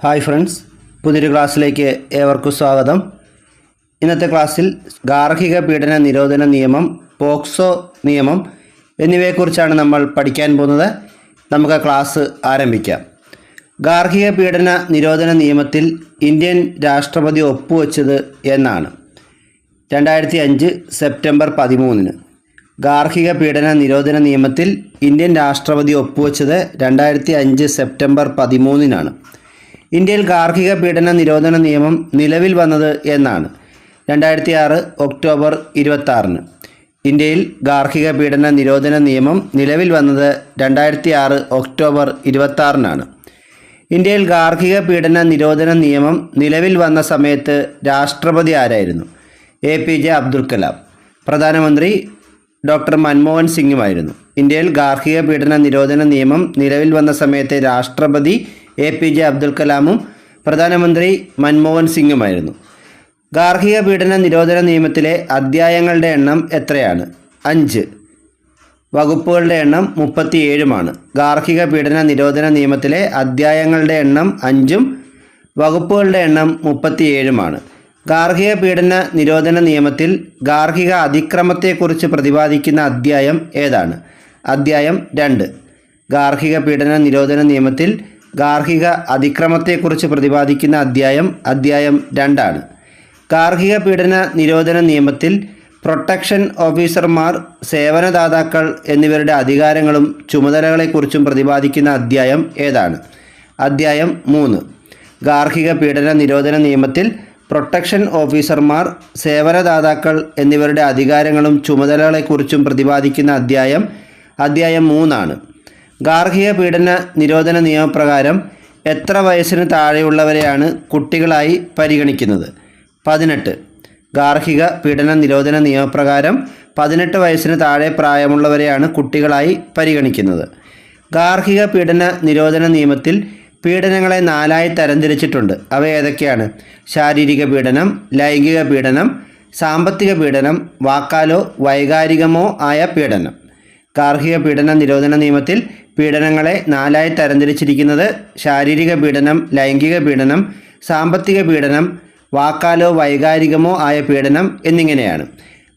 Hi friends പുതിയൊരു ക്ലാസ്സിലേക്ക് ഏവർക്കും സ്വാഗതം. ഇന്നത്തെ ക്ലാസ്സിൽ ഗാർഹിക പീഡന നിരോധന നിയമം പോക്സോ നിയമം എന്നിവയെക്കുറിച്ചാണ് നമ്മൾ പഠിക്കാൻ പോകുന്നത്. നമുക്ക് ക്ലാസ് ആരംഭിക്കാം. ഗാർഹിക പീഡന നിരോധന നിയമത്തിൽ ഇന്ത്യൻ രാഷ്ട്രപതി ഒപ്പുവെച്ചത് എന്നാണ്. രണ്ടായിരത്തി അഞ്ച് സെപ്റ്റംബർ പതിമൂന്നിന് ഗാർഹിക പീഡന നിരോധന നിയമത്തിൽ ഇന്ത്യൻ രാഷ്ട്രപതി ഒപ്പുവെച്ചത് രണ്ടായിരത്തി അഞ്ച് സെപ്റ്റംബർ പതിമൂന്നിനാണ്. ഇന്ത്യയിൽ ഗാർഹിക പീഡന നിരോധന നിയമം നിലവിൽ വന്നത് എന്നാണ്. രണ്ടായിരത്തി ആറ് ഒക്ടോബർ ഇരുപത്താറിന് ഇന്ത്യയിൽ ഗാർഹിക പീഡന നിരോധന നിയമം നിലവിൽ വന്നത് രണ്ടായിരത്തി ആറ് ഒക്ടോബർ ഇരുപത്താറിനാണ് ഇന്ത്യയിൽ ഗാർഹിക പീഡന നിരോധന നിയമം നിലവിൽ വന്ന സമയത്ത് രാഷ്ട്രപതി ആരായിരുന്നു? A P J Abdul Kalam. പ്രധാനമന്ത്രി ഡോക്ടർ മൻമോഹൻ സിംഗുമായിരുന്നു. ഇന്ത്യയിൽ ഗാർഹിക പീഡന നിരോധന നിയമം നിലവിൽ വന്ന സമയത്തെ രാഷ്ട്രപതി എ പി ജെ അബ്ദുൽ കലാമും പ്രധാനമന്ത്രി മൻമോഹൻ സിംഗുമായിരുന്നു. ഗാർഹിക പീഡന നിരോധന നിയമത്തിലെ അധ്യായങ്ങളുടെ എണ്ണം എത്രയാണ്? അഞ്ച്. വകുപ്പുകളുടെ എണ്ണം മുപ്പത്തിയേഴുമാണ്. ഗാർഹിക പീഡന നിരോധന നിയമത്തിലെ അധ്യായങ്ങളുടെ എണ്ണം അഞ്ചും വകുപ്പുകളുടെ എണ്ണം മുപ്പത്തിയേഴുമാണ്. ഗാർഹിക പീഡന നിരോധന നിയമത്തിൽ ഗാർഹിക അതിക്രമത്തെക്കുറിച്ച് പ്രതിപാദിക്കുന്ന അധ്യായം ഏതാണ്? അധ്യായം രണ്ട്. ഗാർഹിക പീഡന നിരോധന നിയമത്തിൽ ഗാർഹിക അതിക്രമത്തെക്കുറിച്ച് പ്രതിപാദിക്കുന്ന അധ്യായം അധ്യായം രണ്ടാണ്. ഗാർഹിക പീഡന നിരോധന നിയമത്തിൽ പ്രൊട്ടക്ഷൻ ഓഫീസർമാർ സേവനദാതാക്കൾ എന്നിവരുടെ അധികാരങ്ങളും ചുമതലകളെക്കുറിച്ചും പ്രതിപാദിക്കുന്ന അധ്യായം ഏതാണ്? അധ്യായം മൂന്ന്. ഗാർഹിക പീഡന നിരോധന നിയമത്തിൽ പ്രൊട്ടക്ഷൻ ഓഫീസർമാർ സേവനദാതാക്കൾ എന്നിവരുടെ അധികാരങ്ങളും ചുമതലകളെക്കുറിച്ചും പ്രതിപാദിക്കുന്ന അധ്യായം അധ്യായം മൂന്നാണ്. ഗാർഹിക പീഡന നിരോധന നിയമപ്രകാരം എത്ര വയസ്സിന് താഴെയുള്ളവരെയാണ് കുട്ടികളായി പരിഗണിക്കുന്നത്? പതിനെട്ട്. ഗാർഹിക പീഡന നിരോധന നിയമപ്രകാരം പതിനെട്ട് വയസ്സിന് താഴെ പ്രായമുള്ളവരെയാണ് കുട്ടികളായി പരിഗണിക്കുന്നത്. ഗാർഹിക പീഡന നിരോധന നിയമത്തിൽ പീഡനങ്ങളെ നാലായി തരംതിരിച്ചിട്ടുണ്ട്. അവ ഏതൊക്കെയാണ്? ശാരീരിക പീഡനം ലൈംഗിക പീഡനം സാമ്പത്തിക പീഡനം വാക്കാലോ വൈകാരികമോ ആയ പീഡനം. ഗാർഹിക പീഡന നിരോധന നിയമത്തിൽ പീഡനങ്ങളെ നാലായി തരംതിരിച്ചിരിക്കുന്നത് ശാരീരിക പീഡനം ലൈംഗിക പീഡനം സാമ്പത്തിക പീഡനം വാക്കാലോ വൈകാരികമോ ആയ പീഡനം എന്നിങ്ങനെയാണ്.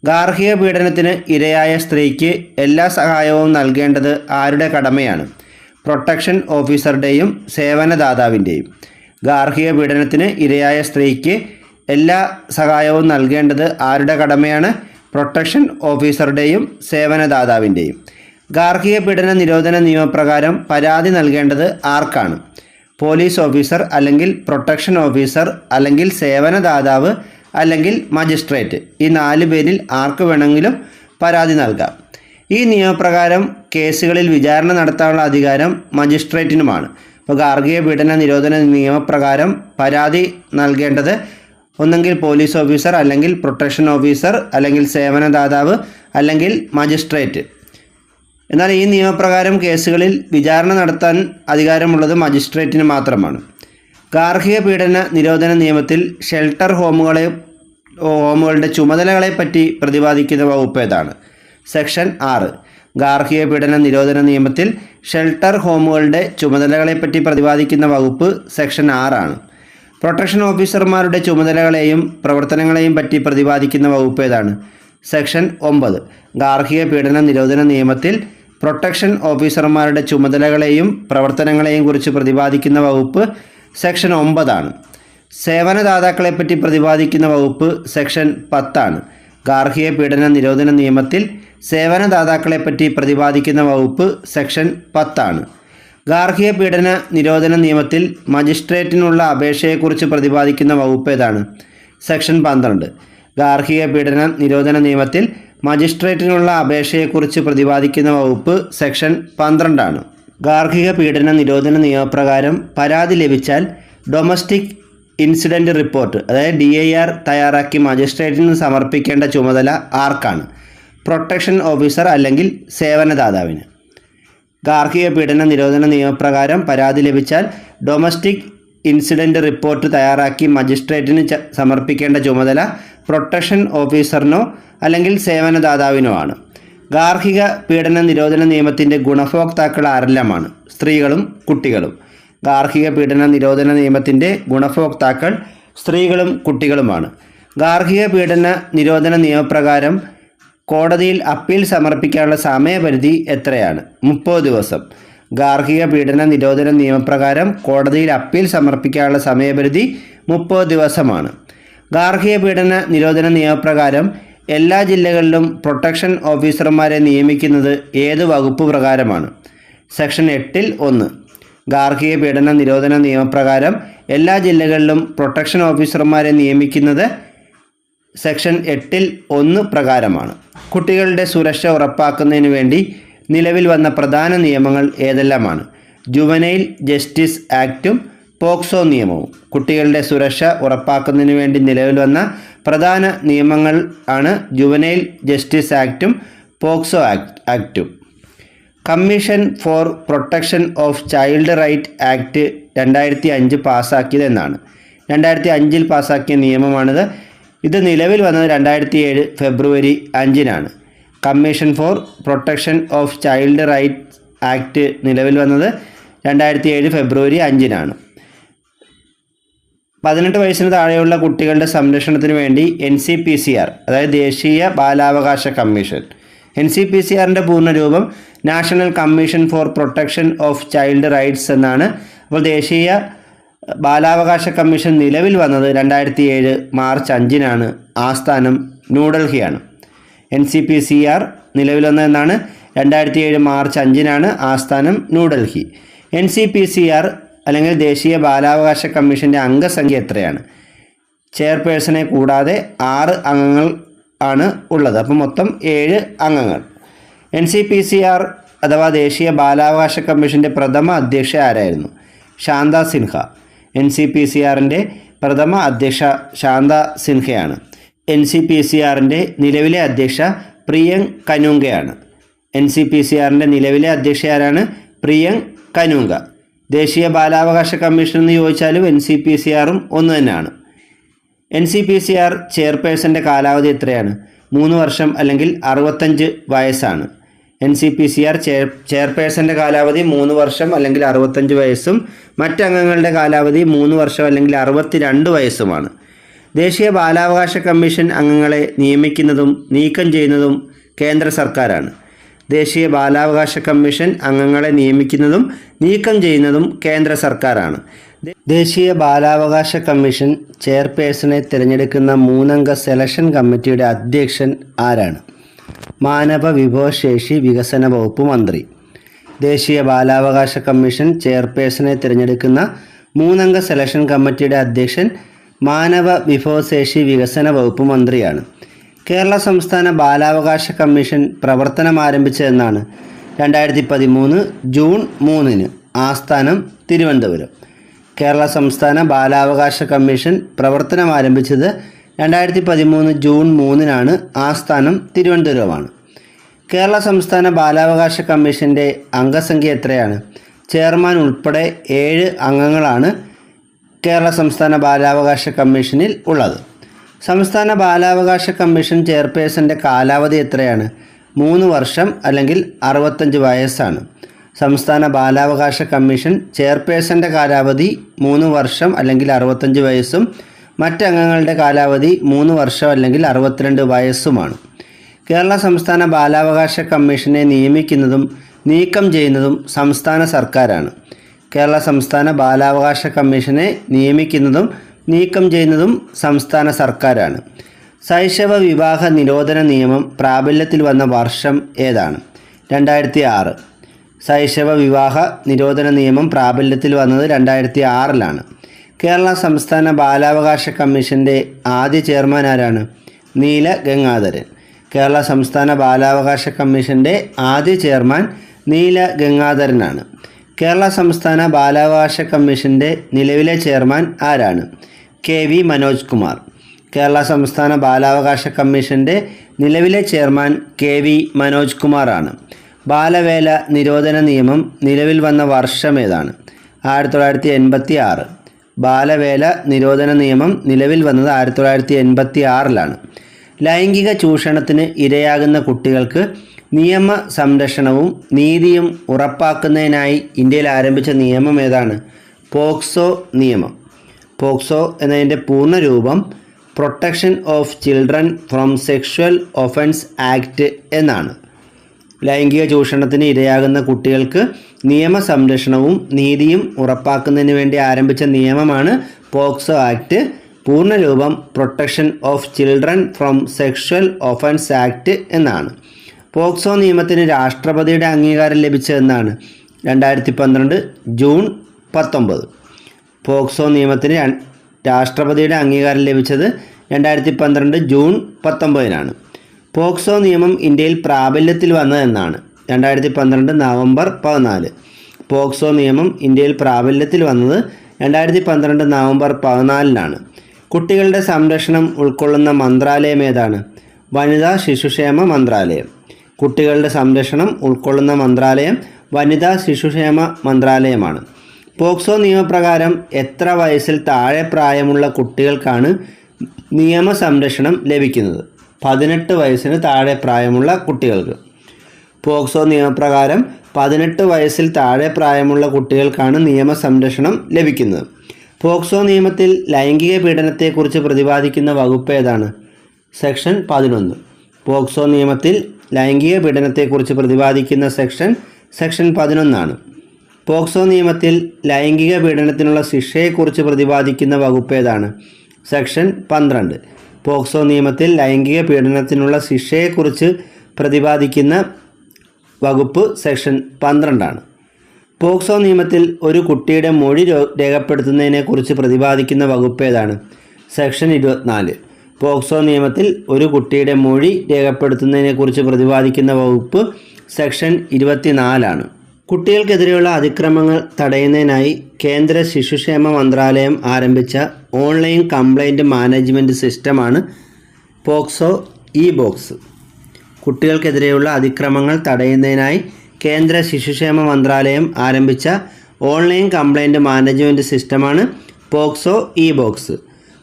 ഗാർഹിക പീഡനത്തിന് ഇരയായ സ്ത്രീക്ക് എല്ലാ സഹായവും നൽകേണ്ടത് ആരുടെ കടമയാണ്? പ്രൊട്ടക്ഷൻ ഓഫീസറുടെയും സേവനദാതാവിന്റെയും. ഗാർഹിക പീഡനത്തിന് ഇരയായ സ്ത്രീക്ക് എല്ലാ സഹായവും നൽകേണ്ടത് ആരുടെ കടമയാണ്? പ്രൊട്ടക്ഷൻ ഓഫീസറുടെയും സേവനദാതാവിന്റെയും. ഗാർഹിക പീഡന നിരോധന നിയമപ്രകാരം പരാതി നൽകേണ്ടത് ആർക്കാണ്? പോലീസ് ഓഫീസർ അല്ലെങ്കിൽ പ്രൊട്ടക്ഷൻ ഓഫീസർ അല്ലെങ്കിൽ സേവനദാതാവ് അല്ലെങ്കിൽ മജിസ്ട്രേറ്റ്. ഈ നാല് പേരിൽ ആർക്ക് വേണമെങ്കിലും പരാതി നൽകാം. ഈ നിയമപ്രകാരം കേസുകളിൽ വിചാരണ നടത്താനുള്ള അധികാരം മജിസ്ട്രേറ്റിനുമാണ്. ഇപ്പോൾ ഗാർഹിക പീഡന നിരോധന നിയമപ്രകാരം പരാതി നൽകേണ്ടത് ഒന്നെങ്കിൽ പോലീസ് ഓഫീസർ അല്ലെങ്കിൽ പ്രൊട്ടക്ഷൻ ഓഫീസർ അല്ലെങ്കിൽ സേവനദാതാവ് അല്ലെങ്കിൽ മജിസ്ട്രേറ്റ്. എന്നാൽ ഈ നിയമപ്രകാരം കേസുകളിൽ വിചാരണ നടത്താൻ അധികാരമുള്ളത് മജിസ്ട്രേറ്റിന് മാത്രമാണ്. ഗാർഹിക പീഡന നിരോധന നിയമത്തിൽ ഷെൽട്ടർ ഹോമുകളെ ഹോമുകളുടെ ചുമതലകളെ പറ്റി പ്രതിപാദിക്കുന്ന വകുപ്പ് ഏതാണ്? സെക്ഷൻ ആറ്. ഗാർഹിക പീഡന നിരോധന നിയമത്തിൽ ഷെൽട്ടർ ഹോമുകളുടെ ചുമതലകളെപ്പറ്റി പ്രതിപാദിക്കുന്ന വകുപ്പ് സെക്ഷൻ ആറാണ്. പ്രൊട്ടക്ഷൻ ഓഫീസർമാരുടെ ചുമതലകളെയും പ്രവർത്തനങ്ങളെയും പറ്റി പ്രതിപാദിക്കുന്ന വകുപ്പ് ഏതാണ്? സെക്ഷൻ ഒമ്പത്. ഗാർഹിക പീഡന നിരോധന നിയമത്തിൽ പ്രൊട്ടക്ഷൻ ഓഫീസർമാരുടെ ചുമതലകളെയും പ്രവർത്തനങ്ങളെയും കുറിച്ച് പ്രതിപാദിക്കുന്ന വകുപ്പ് സെക്ഷൻ ഒമ്പതാണ്. സേവനദാതാക്കളെപ്പറ്റി പ്രതിപാദിക്കുന്ന വകുപ്പ് സെക്ഷൻ പത്താണ്. ഗാർഹിക പീഡന നിരോധന നിയമത്തിൽ സേവനദാതാക്കളെപ്പറ്റി പ്രതിപാദിക്കുന്ന വകുപ്പ് സെക്ഷൻ പത്താണ്. ഗാർഹിക പീഡന നിരോധന നിയമത്തിൽ മജിസ്ട്രേറ്റിനുള്ള അപേക്ഷയെക്കുറിച്ച് പ്രതിപാദിക്കുന്ന വകുപ്പ് ഏതാണ്? സെക്ഷൻ പന്ത്രണ്ട്. ഗാർഹിക പീഡന നിരോധന നിയമത്തിൽ മജിസ്ട്രേറ്റിനുള്ള അപേക്ഷയെക്കുറിച്ച് പ്രതിപാദിക്കുന്ന വകുപ്പ് സെക്ഷൻ പന്ത്രണ്ടാണ്. ഗാർഹിക പീഡന നിരോധന നിയമപ്രകാരം പരാതി ലഭിച്ചാൽ ഡൊമസ്റ്റിക് ഇൻസിഡന്റ് റിപ്പോർട്ട് അതായത് ഡി ഐ ആർ തയ്യാറാക്കി മജിസ്ട്രേറ്റിന് സമർപ്പിക്കേണ്ട ചുമതല ആർക്കാണ്? പ്രൊട്ടക്ഷൻ ഓഫീസർ അല്ലെങ്കിൽ സേവനദാതാവിന്. ഗാർഹിക പീഡന നിരോധന നിയമപ്രകാരം പരാതി ലഭിച്ചാൽ ഡൊമസ്റ്റിക് ഇൻസിഡന്റ് റിപ്പോർട്ട് തയ്യാറാക്കി മജിസ്ട്രേറ്റിന് സമർപ്പിക്കേണ്ട ചുമതല പ്രൊട്ടക്ഷൻ ഓഫീസറിനോ അല്ലെങ്കിൽ സേവനദാതാവിനോ ആണ് ഗാർഹിക പീഡന നിരോധന നിയമത്തിന്റെ ഗുണഭോക്താക്കൾ ആരെല്ലാമാണ്? സ്ത്രീകളും കുട്ടികളും. ഗാർഹിക പീഡന നിരോധന നിയമത്തിന്റെ ഗുണഭോക്താക്കൾ സ്ത്രീകളും കുട്ടികളുമാണ്. ഗാർഹിക പീഡന നിരോധന നിയമപ്രകാരം കോടതിയിൽ അപ്പീൽ സമർപ്പിക്കാനുള്ള സമയപരിധി എത്രയാണ്? മുപ്പത് ദിവസം. ഗാർഹിക പീഡന നിരോധന നിയമപ്രകാരം കോടതിയിൽ അപ്പീൽ സമർപ്പിക്കാനുള്ള സമയപരിധി മുപ്പത് ദിവസമാണ്. ഗാർഹിക പീഡന നിരോധന നിയമപ്രകാരം എല്ലാ ജില്ലകളിലും പ്രൊട്ടക്ഷൻ ഓഫീസർമാരെ നിയമിക്കുന്നത് ഏത് വകുപ്പ് പ്രകാരമാണ്? സെക്ഷൻ എട്ടിൽ ഒന്ന്. ഗാർഹിക പീഡന നിരോധന നിയമപ്രകാരം എല്ലാ ജില്ലകളിലും പ്രൊട്ടക്ഷൻ ഓഫീസർമാരെ നിയമിക്കുന്നത് സെക്ഷൻ എട്ടിൽ ഒന്ന് പ്രകാരമാണ്. കുട്ടികളുടെ സുരക്ഷ ഉറപ്പാക്കുന്നതിന് വേണ്ടി നിലവിൽ വന്ന പ്രധാന നിയമങ്ങൾ ഏതെല്ലാമാണ്? ജുവനൈൽ ജസ്റ്റിസ് ആക്റ്റും പോക്സോ നിയമവും. കുട്ടികളുടെ സുരക്ഷ ഉറപ്പാക്കുന്നതിന് വേണ്ടി നിലവിൽ വന്ന പ്രധാന നിയമങ്ങൾ ആണ് ജുവനൈൽ ജസ്റ്റിസ് ആക്റ്റും POCSO act ആക്റ്റും. Commission for protection of child right act രണ്ടായിരത്തി അഞ്ച് പാസ്സാക്കിയതെന്നാണ് രണ്ടായിരത്തി അഞ്ചിൽ പാസ്സാക്കിയ നിയമമാണിത്. ഇത് നിലവിൽ വന്നത് രണ്ടായിരത്തി ഏഴ് ഫെബ്രുവരി അഞ്ചിനാണ്. Commission for protection of child rights act നിലവിൽ വന്നത് രണ്ടായിരത്തി ഏഴ് ഫെബ്രുവരി അഞ്ചിനാണ്. പതിനെട്ട് വയസ്സിന് താഴെയുള്ള കുട്ടികളുടെ സംരക്ഷണത്തിന് വേണ്ടി N C P C R അതായത് ദേശീയ ബാലാവകാശ commission. N C P C ആറിന്റെ പൂർണരൂപം national commission for protection of child rights എന്നാണ്. അപ്പോൾ ദേശീയ ബാലാവകാശ കമ്മീഷൻ നിലവിൽ വന്നത് രണ്ടായിരത്തി ഏഴ് മാർച്ച് അഞ്ചിനാണ്. ആസ്ഥാനം ന്യൂഡൽഹിയാണ്. N C P C R നിലവിൽ വന്നതെന്നാണ് രണ്ടായിരത്തി ഏഴ് മാർച്ച് അഞ്ചിനാണ് ആസ്ഥാനം New Delhi. N C P C R അല്ലെങ്കിൽ ദേശീയ ബാലാവകാശ കമ്മീഷന്റെ അംഗസംഖ്യ എത്രയാണ്? ചെയർപേഴ്സണെ കൂടാതെ ആറ് അംഗങ്ങൾ ആണ് ഉള്ളത്. അപ്പം മൊത്തം ഏഴ് അംഗങ്ങൾ. N C P C R അഥവാ ദേശീയ ബാലാവകാശ കമ്മീഷന്റെ പ്രഥമ അധ്യക്ഷ ആരായിരുന്നു? Shanta Sinha. N C P C ആറിന്റെ പ്രഥമ അധ്യക്ഷ ശാന്ത സിൻഹയാണ്. എൻ സി പി സി ആറിന്റെ നിലവിലെ അധ്യക്ഷ പ്രിയങ് കനുങ്കയാണ്. എൻ സി പി സി ആറിന്റെ നിലവിലെ അധ്യക്ഷ ആരാണ്? പ്രിയങ് കനുങ്ക. ദേശീയ ബാലാവകാശ കമ്മീഷൻ എന്ന് ചോദിച്ചാലും എൻ സി പി സി ആറും ഒന്ന് തന്നെയാണ്. N C P C R ചെയർപേഴ്സന്റെ കാലാവധി എത്രയാണ്? മൂന്ന് വർഷം അല്ലെങ്കിൽ അറുപത്തഞ്ച് വയസ്സാണ്. N C P C R chair ചെയർപേഴ്സന്റെ കാലാവധി മൂന്ന് വർഷം അല്ലെങ്കിൽ അറുപത്തഞ്ച് വയസ്സും മറ്റംഗങ്ങളുടെ കാലാവധി മൂന്ന് വർഷം അല്ലെങ്കിൽ അറുപത്തി രണ്ട് വയസ്സുമാണ്. ദേശീയ ബാലാവകാശ കമ്മീഷൻ അംഗങ്ങളെ നിയമിക്കുന്നതും നീക്കം ചെയ്യുന്നതും കേന്ദ്ര സർക്കാരാണ്. ദേശീയ ബാലാവകാശ കമ്മീഷൻ അംഗങ്ങളെ നിയമിക്കുന്നതും നീക്കം ചെയ്യുന്നതും കേന്ദ്ര സർക്കാരാണ്. ദേശീയ ബാലാവകാശ കമ്മീഷൻ ചെയർപേഴ്സണെ തിരഞ്ഞെടുക്കുന്ന മൂന്നംഗ സെലക്ഷൻ കമ്മിറ്റിയുടെ അധ്യക്ഷൻ ആരാണ്? മാനവ വിഭവശേഷി വികസന വകുപ്പ് മന്ത്രി. ദേശീയ ബാലാവകാശ കമ്മീഷൻ ചെയർപേഴ്സണെ തിരഞ്ഞെടുക്കുന്ന മൂന്നംഗ സെലക്ഷൻ കമ്മിറ്റിയുടെ അധ്യക്ഷൻ മാനവ വിഭവശേഷി വികസന വകുപ്പ് മന്ത്രിയാണ്. കേരള സംസ്ഥാന ബാലാവകാശ കമ്മീഷൻ പ്രവർത്തനം ആരംഭിച്ചതെന്നാണ് രണ്ടായിരത്തി പതിമൂന്ന് ജൂൺ മൂന്നിന് ആസ്ഥാനം തിരുവനന്തപുരം. കേരള സംസ്ഥാന ബാലാവകാശ കമ്മീഷൻ പ്രവർത്തനം ആരംഭിച്ചത് രണ്ടായിരത്തി പതിമൂന്ന് ജൂൺ മൂന്നിനാണ് ആസ്ഥാനം തിരുവനന്തപുരമാണ്. കേരള സംസ്ഥാന ബാലാവകാശ കമ്മീഷന്റെ അംഗസംഖ്യ എത്രയാണ്? ചെയർമാൻ ഉൾപ്പെടെ ഏഴ് അംഗങ്ങളാണ് കേരള സംസ്ഥാന ബാലാവകാശ കമ്മീഷനിൽ ഉള്ളത്. സംസ്ഥാന ബാലാവകാശ കമ്മീഷൻ ചെയർപേഴ്സന്റെ കാലാവധി എത്രയാണ്? മൂന്ന് വർഷം അല്ലെങ്കിൽ അറുപത്തഞ്ച് വയസ്സാണ്. സംസ്ഥാന ബാലാവകാശ കമ്മീഷൻ ചെയർപേഴ്സന്റെ കാലാവധി മൂന്ന് വർഷം അല്ലെങ്കിൽ അറുപത്തഞ്ച് വയസ്സും മറ്റംഗങ്ങളുടെ കാലാവധി മൂന്ന് വർഷം അല്ലെങ്കിൽ അറുപത്തിരണ്ട് വയസ്സുമാണ്. കേരള സംസ്ഥാന ബാലാവകാശ കമ്മീഷനെ നിയമിക്കുന്നതും നീക്കം ചെയ്യുന്നതും സംസ്ഥാന സർക്കാരാണ്. കേരള സംസ്ഥാന ബാലാവകാശ കമ്മീഷനെ നിയമിക്കുന്നതും നീക്കം ചെയ്യുന്നതും സംസ്ഥാന സർക്കാരാണ്. ശൈശവ വിവാഹ നിരോധന നിയമം പ്രാബല്യത്തിൽ വന്ന വർഷം ഏതാണ്? രണ്ടായിരത്തി ആറ് ശൈശവ വിവാഹ നിരോധന നിയമം പ്രാബല്യത്തിൽ വന്നത് രണ്ടായിരത്തി ആറിലാണ് കേരള സംസ്ഥാന ബാലാവകാശ കമ്മീഷന്റെ ആദ്യ ചെയർമാൻ ആരാണ്? നീല ഗംഗാധരൻ. കേരള സംസ്ഥാന ബാലാവകാശ കമ്മീഷന്റെ ആദ്യ ചെയർമാൻ നീല ഗംഗാധരനാണ്. കേരള സംസ്ഥാന ബാലാവകാശ കമ്മീഷന്റെ നിലവിലെ ചെയർമാൻ ആരാണ്? K V Manoj Kumar. Kerala സംസ്ഥാന ബാലാവകാശ കമ്മീഷന്റെ നിലവിലെ ചെയർമാൻ കെ വി മനോജ് കുമാറാണ്. ബാലവേല നിരോധന നിയമം നിലവിൽ വന്ന വർഷം ഏതാണ്? ആയിരത്തി തൊള്ളായിരത്തി എൺപത്തി ആറ് ബാലവേല നിരോധന നിയമം നിലവിൽ വന്നത് ആയിരത്തി തൊള്ളായിരത്തി എൺപത്തി ആറിലാണ് ലൈംഗിക ചൂഷണത്തിന് ഇരയാകുന്ന കുട്ടികൾക്ക് നിയമ സംരക്ഷണവും നീതിയും ഉറപ്പാക്കുന്നതിനായി ഇന്ത്യയിൽ ആരംഭിച്ച നിയമം ഏതാണ്? പോക്സോ നിയമം. പോക്സോ എന്നതിന്റെ പൂർണരൂപം protection of children from sexual offence act എന്നാണ്. ലൈംഗിക ചൂഷണത്തിന് ഇരയാകുന്ന കുട്ടികൾക്ക് നിയമ സംരക്ഷണവും നീതിയും ഉറപ്പാക്കുന്നതിന് വേണ്ടി ആരംഭിച്ച നിയമമാണ് POCSO act. പൂർണരൂപം protection of children from sexual offence act എന്നാണ്. പോക്സോ നിയമത്തിന് രാഷ്ട്രപതിയുടെ അംഗീകാരം ലഭിച്ചതെന്നാണ് രണ്ടായിരത്തി പന്ത്രണ്ട് ജൂൺ പത്തൊമ്പത്. പോക്സോ നിയമത്തിന് രാഷ്ട്രപതിയുടെ അംഗീകാരം ലഭിച്ചത് രണ്ടായിരത്തി പന്ത്രണ്ട് ജൂൺ പത്തൊമ്പതിനാണ്. പോക്സോ നിയമം ഇന്ത്യയിൽ പ്രാബല്യത്തിൽ വന്നതെന്നാണ് രണ്ടായിരത്തി പന്ത്രണ്ട് നവംബർ പതിനാല്. പോക്സോ നിയമം ഇന്ത്യയിൽ പ്രാബല്യത്തിൽ വന്നത് രണ്ടായിരത്തി പന്ത്രണ്ട് നവംബർ പതിനാലിനാണ്. കുട്ടികളുടെ സംരക്ഷണം ഉൾക്കൊള്ളുന്ന മന്ത്രാലയം ഏതാണ്? വനിതാ ശിശുക്ഷേമ മന്ത്രാലയം. കുട്ടികളുടെ സംരക്ഷണം ഉൾക്കൊള്ളുന്ന മന്ത്രാലയം വനിതാ ശിശുക്ഷേമ മന്ത്രാലയമാണ്. പോക്സോ നിയമപ്രകാരം എത്ര വയസ്സിൽ താഴെ പ്രായമുള്ള കുട്ടികൾക്കാണ് നിയമ സംരക്ഷണം ലഭിക്കുന്നത്? പതിനെട്ട് വയസ്സിന് താഴെ പ്രായമുള്ള കുട്ടികൾക്ക്. പോക്സോ നിയമപ്രകാരം പതിനെട്ട് വയസ്സിൽ താഴെ പ്രായമുള്ള കുട്ടികൾക്കാണ് നിയമ സംരക്ഷണം ലഭിക്കുന്നത്. പോക്സോ നിയമത്തിൽ ലൈംഗിക പീഡനത്തെക്കുറിച്ച് പ്രതിപാദിക്കുന്ന വകുപ്പ് ഏതാണ്? സെക്ഷൻ പതിനൊന്ന്. പോക്സോ നിയമത്തിൽ ലൈംഗിക പീഡനത്തെക്കുറിച്ച് പ്രതിപാദിക്കുന്ന സെക്ഷൻ സെക്ഷൻ പതിനൊന്നാണ്. പോക്സോ നിയമത്തിൽ ലൈംഗിക പീഡനത്തിനുള്ള ശിക്ഷയെക്കുറിച്ച് പ്രതിപാദിക്കുന്ന വകുപ്പ് ഏതാണ്? സെക്ഷൻ പന്ത്രണ്ട്. പോക്സോ നിയമത്തിൽ ലൈംഗിക പീഡനത്തിനുള്ള ശിക്ഷയെക്കുറിച്ച് പ്രതിപാദിക്കുന്ന വകുപ്പ് സെക്ഷൻ പന്ത്രണ്ടാണ്. പോക്സോ നിയമത്തിൽ ഒരു കുട്ടിയുടെ മൊഴി രേഖപ്പെടുത്തുന്നതിനെക്കുറിച്ച് പ്രതിപാദിക്കുന്ന വകുപ്പ് ഏതാണ്? സെക്ഷൻ ഇരുപത്തിനാല്. പോക്സോ നിയമത്തിൽ ഒരു കുട്ടിയുടെ മൊഴി രേഖപ്പെടുത്തുന്നതിനെക്കുറിച്ച് പ്രതിപാദിക്കുന്ന വകുപ്പ് സെക്ഷൻ ഇരുപത്തിനാലാണ്. കുട്ടികൾക്കെതിരെയുള്ള അതിക്രമങ്ങൾ തടയുന്നതിനായി കേന്ദ്ര ശിശുക്ഷേമ മന്ത്രാലയം ആരംഭിച്ച ഓൺലൈൻ കംപ്ലൈന്റ് മാനേജ്മെന്റ് സിസ്റ്റമാണ് പോക്സോ ഇ ബോക്സ് കുട്ടികൾക്കെതിരെയുള്ള അതിക്രമങ്ങൾ തടയുന്നതിനായി കേന്ദ്ര ശിശുക്ഷേമ മന്ത്രാലയം ആരംഭിച്ച ഓൺലൈൻ കംപ്ലൈന്റ് മാനേജ്മെന്റ് സിസ്റ്റമാണ് പോക്സോ ഇ ബോക്സ്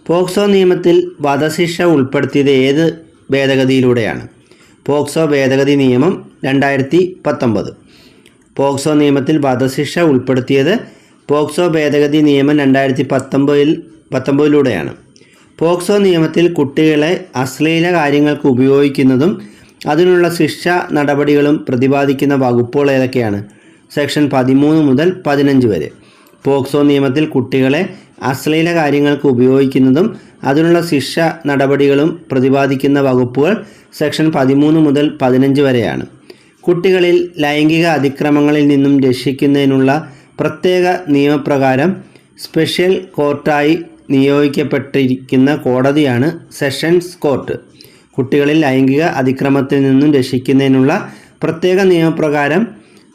പോക്സോ നിയമത്തിൽ വധശിക്ഷ ഉൾപ്പെടുത്തിയത് ഏത് ഭേദഗതിയിലൂടെയാണ്? പോക്സോ ഭേദഗതി നിയമം രണ്ടായിരത്തി പത്തൊമ്പത് പോക്സോ നിയമത്തിൽ വധശിക്ഷ ഉൾപ്പെടുത്തിയത് പോക്സോ ഭേദഗതി നിയമം രണ്ടായിരത്തി പത്തൊമ്പതിൽ പത്തൊമ്പതിലൂടെയാണ്. പോക്സോ നിയമത്തിൽ കുട്ടികളെ അശ്ലീല കാര്യങ്ങൾക്ക് ഉപയോഗിക്കുന്നതും അതിനുള്ള ശിക്ഷ നടപടികളും പ്രതിപാദിക്കുന്ന വകുപ്പുകൾ ഏതൊക്കെയാണ്? സെക്ഷൻ പതിമൂന്ന് മുതൽ പതിനഞ്ച് വരെ. പോക്സോ നിയമത്തിൽ കുട്ടികളെ അശ്ലീല കാര്യങ്ങൾക്ക് ഉപയോഗിക്കുന്നതും അതിനുള്ള ശിക്ഷ നടപടികളും പ്രതിപാദിക്കുന്ന വകുപ്പുകൾ സെക്ഷൻ പതിമൂന്ന് മുതൽ പതിനഞ്ച് വരെയാണ്. കുട്ടികളിൽ ലൈംഗിക അതിക്രമങ്ങളിൽ നിന്നും രക്ഷിക്കുന്നതിനുള്ള പ്രത്യേക നിയമപ്രകാരം സ്പെഷ്യൽ കോർട്ടായി നിയോഗിക്കപ്പെട്ടിരിക്കുന്ന കോടതിയാണ് സെഷൻസ് കോർട്ട്. കുട്ടികളിൽ ലൈംഗിക അതിക്രമത്തിൽ നിന്നും രക്ഷിക്കുന്നതിനുള്ള പ്രത്യേക നിയമപ്രകാരം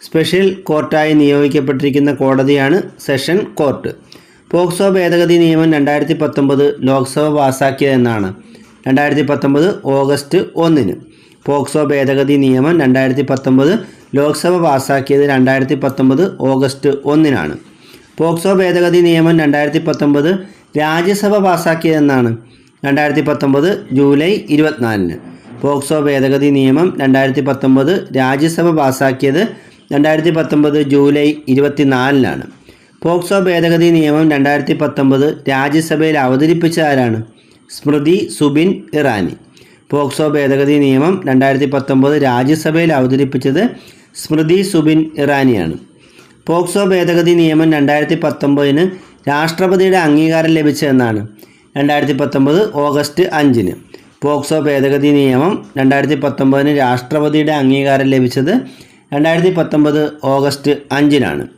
സ്പെഷ്യൽ കോർട്ടായി നിയോഗിക്കപ്പെട്ടിരിക്കുന്ന കോടതിയാണ് സെഷൻ കോർട്ട്. പോക്സോ ഭേദഗതി നിയമം രണ്ടായിരത്തി പത്തൊമ്പത് ലോക്സഭ പാസാക്കിയതെന്നാണ്. രണ്ടായിരത്തി പത്തൊമ്പത് ഓഗസ്റ്റ് ഒന്നിന് പോക്സോ ഭേദഗതി നിയമം രണ്ടായിരത്തി പത്തൊമ്പത് ലോക്സഭ പാസാക്കിയത് രണ്ടായിരത്തി പത്തൊമ്പത് ഓഗസ്റ്റ് ഒന്നിനാണ്. പോക്സോ ഭേദഗതി നിയമം രണ്ടായിരത്തി പത്തൊമ്പത് രാജ്യസഭ പാസാക്കിയതെന്നാണ്. രണ്ടായിരത്തി പത്തൊമ്പത് ജൂലൈ ഇരുപത്തിനാലിന് പോക്സോ ഭേദഗതി നിയമം രണ്ടായിരത്തി പത്തൊമ്പത് രാജ്യസഭ പാസാക്കിയത് രണ്ടായിരത്തി പത്തൊമ്പത് ജൂലൈ ഇരുപത്തിനാലിനാണ്. പോക്സോ ഭേദഗതി നിയമം രണ്ടായിരത്തി പത്തൊമ്പത് രാജ്യസഭയിൽ അവതരിപ്പിച്ച ആരാണ്? സ്മൃതി സുബിൻ ഇറാനി. പോക്സോ ഭേദഗതി നിയമം രണ്ടായിരത്തി പത്തൊമ്പത് രാജ്യസഭയിൽ അവതരിപ്പിച്ചത് സ്മൃതി സുബിൻ ഇറാനിയാണ്. പോക്സോ ഭേദഗതി നിയമം രണ്ടായിരത്തി പത്തൊമ്പതിന് രാഷ്ട്രപതിയുടെ അംഗീകാരം ലഭിച്ചതെന്നാണ് രണ്ടായിരത്തി പത്തൊമ്പത് ഓഗസ്റ്റ് അഞ്ചിന്. പോക്സോ ഭേദഗതി നിയമം രണ്ടായിരത്തി പത്തൊമ്പതിന് രാഷ്ട്രപതിയുടെ അംഗീകാരം ലഭിച്ചത് രണ്ടായിരത്തി പത്തൊമ്പത് ഓഗസ്റ്റ് അഞ്ചിനാണ്.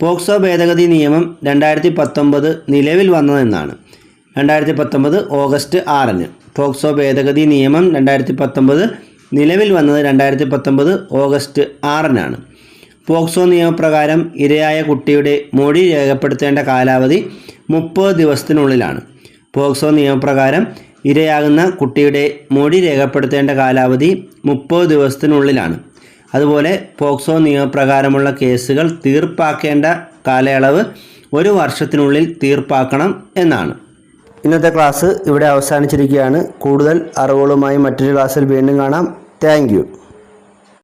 പോക്സോ ഭേദഗതി നിയമം രണ്ടായിരത്തി പത്തൊമ്പത് നിലവിൽ വന്നതെന്നാണ്. രണ്ടായിരത്തി പത്തൊമ്പത് ഓഗസ്റ്റ് ആറിന് പോക്സോ ഭേദഗതി നിയമം രണ്ടായിരത്തി പത്തൊമ്പത് നിലവിൽ വന്നത് രണ്ടായിരത്തി പത്തൊമ്പത് ഓഗസ്റ്റ് ആറിനാണ്. പോക്സോ നിയമപ്രകാരം ഇരയായ കുട്ടിയുടെ മൊഴി രേഖപ്പെടുത്തേണ്ട കാലാവധി മുപ്പത് ദിവസത്തിനുള്ളിലാണ്. പോക്സോ നിയമപ്രകാരം ഇരയാകുന്ന കുട്ടിയുടെ മൊഴി രേഖപ്പെടുത്തേണ്ട കാലാവധി മുപ്പത് ദിവസത്തിനുള്ളിലാണ്. അതുപോലെ പോക്സോ നിയമപ്രകാരമുള്ള കേസുകൾ തീർപ്പാക്കേണ്ട കാലയളവ് ഒരു വർഷത്തിനുള്ളിൽ തീർപ്പാക്കണം എന്നാണ്. ഇന്നത്തെ ക്ലാസ് ഇവിടെ അവസാനിച്ചിരിക്കുകയാണ്. കൂടുതൽ അറിവുകളുമായി മറ്റൊരു ക്ലാസ്സിൽ വീണ്ടും കാണാം. താങ്ക്